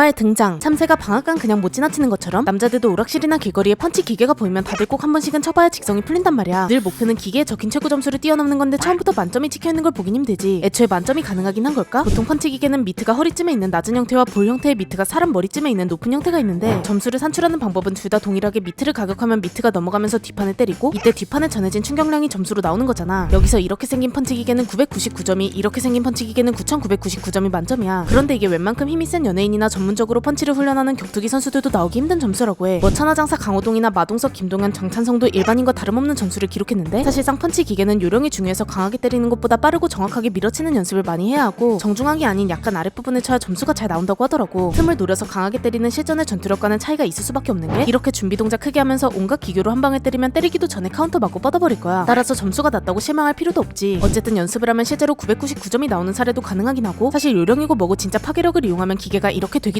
드라마의 등장. 참새가 방앗간 그냥 못 지나치는 것처럼 남자들도 오락실이나 길거리에 펀치 기계가 보이면 다들 꼭 한 번씩은 쳐봐야 직성이 풀린단 말이야. 늘 목표는 기계에 적힌 최고 점수를 뛰어넘는 건데 처음부터 만점이 찍혀있는 걸 보긴 힘들지. 애초에 만점이 가능하긴 한 걸까? 보통 펀치 기계는 미트가 허리쯤에 있는 낮은 형태와 볼 형태의 미트가 사람 머리쯤에 있는 높은 형태가 있는데 점수를 산출하는 방법은 둘 다 동일하게 미트를 가격하면 미트가 넘어가면서 뒷판을 때리고 이때 뒷판에 전해진 충격량이 점수로 나오는 거잖아. 여기서 이렇게 생긴 펀치 기계는 999점이 이렇게 생긴 펀치 기계는 9999점이 만점이야. 그런데 이게 웬만큼 힘이 센 연예인이나 전문적으로 펀치를 훈련하는 격투기 선수들도 나오기 힘든 점수라고 해. 뭐 천하장사 강호동이나 마동석, 김동현, 정찬성도 일반인과 다름없는 점수를 기록했는데 사실상 펀치 기계는 요령이 중요해서 강하게 때리는 것보다 빠르고 정확하게 밀어치는 연습을 많이 해야 하고 정중앙이 아닌 약간 아랫부분에 쳐야 점수가 잘 나온다고 하더라고. 틈을 노려서 강하게 때리는 실전의 전투력과는 차이가 있을 수밖에 없는 게 이렇게 준비 동작 크게 하면서 온갖 기교로 한 방에 때리면 때리기도 전에 카운터 맞고 뻗어버릴 거야. 따라서 점수가 낮다고 실망할 필요도 없지. 어쨌든 연습을 하면 실제로 999점이 나오는 사례도 가능하긴 하고 사실 요령이고 뭐고 진짜 파괴력을 이용하면 기계가 이렇게 되기